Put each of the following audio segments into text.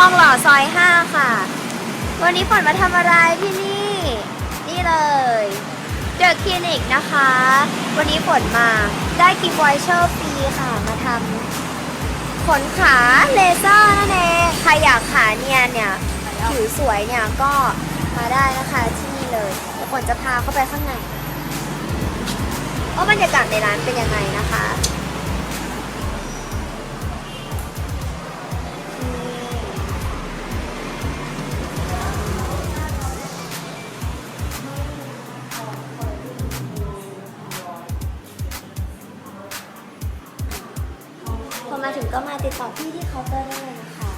ฝนพามาที่ทองหล่อซอย5ค่ะ วันนี้ฝนมาทำอะไรที่นี่ นี่เลยเดอะคลินิกนะคะ วันนี้ฝนมาได้กิฟต์ไวเชอร์ฟรีค่ะมาทำขนขาเลเซอร์นั่นเองใครอยากขาเนียนเนี่ยผิวสวยเนี่ยก็มาได้นะคะที่นี่เลยฝนจะพาเข้าไปข้างในว่าบรรยากาศในร้านเป็นยังไงนะคะ มาถึงก็มาติดต่อพี่ที่เคาน์เตอร์ได้เลยนะคะ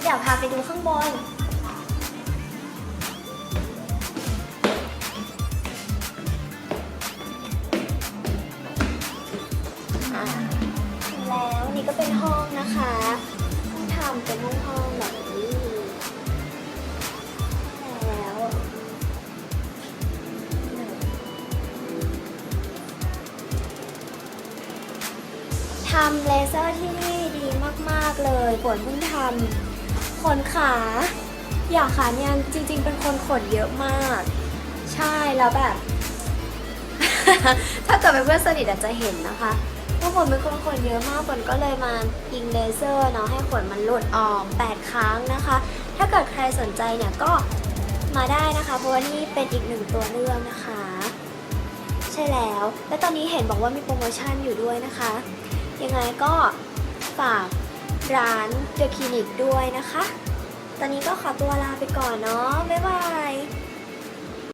เดี๋ยวพาไปดูข้างบนถึงแล้วนี่ก็เป็นห้องนะคะห้องทำเป็นห้องห้องำเลเซอร์ที่นี่ดีมาก ๆ เลยฝนเพิ่งทำขนขา อยากขาเนี่ยจริง ๆ เป็นคนขนเยอะมาก ใช่แล้วแบบ ถ้าเกิดเป็นเพื่อนสนิทอาจจะเห็นนะคะว่าฝนเป็นคนขนเยอะมากฝนก็เลยมายิงเลเซอร์เนาะให้ขนมันหลุดออก 8 ครั้งนะคะ ถ้าเกิดใครสนใจเนี่ยก็มาได้นะคะ เพราะว่านี่เป็นอีกหนึ่งตัวเลือกนะคะ ใช่แล้ว และตอนนี้เห็นบอกว่ามีโปรโมชั่นอยู่ด้วยนะคะ ยังไงก็ฝากร้านเดอะคลินิกด้วยนะคะ ตอนนี้ก็ขอตัวลาไปก่อนเนาะบ๊ายบาย